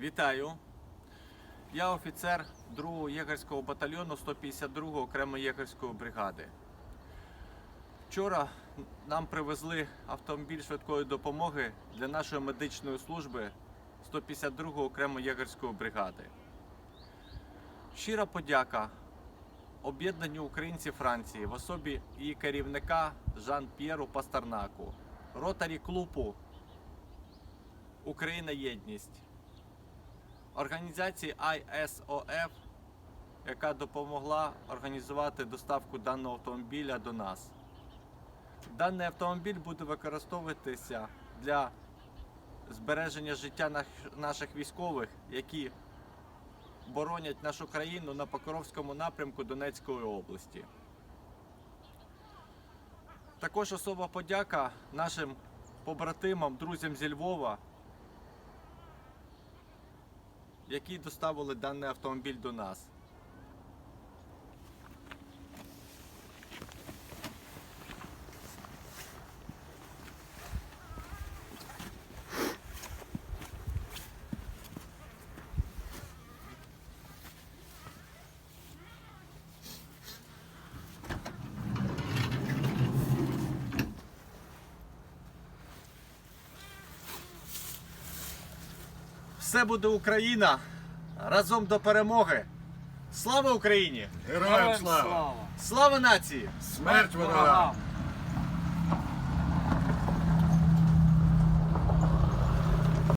Вітаю. Я офіцер 2-го єгерського батальйону 152-го окремої єгерської бригади. Вчора нам привезли автомобіль швидкої допомоги для нашої медичної служби 152-го окремої єгерської бригади. Щира подяка об'єднанню українців Франції в особі її керівника Жан-П'єру Пастернаку, ротарі клубу Україна Єдність, організації ISOF, яка допомогла організувати доставку даного автомобіля до нас. Даний автомобіль буде використовуватися для збереження життя наших військових, які боронять нашу країну на Покровському напрямку Донецької області. Також особа подяка нашим побратимам, друзям зі Львова, які доставили даний автомобіль до нас. Все буде Україна! Разом до перемоги! Слава Україні! Героям слава! Слава нації! Смерть ворогам!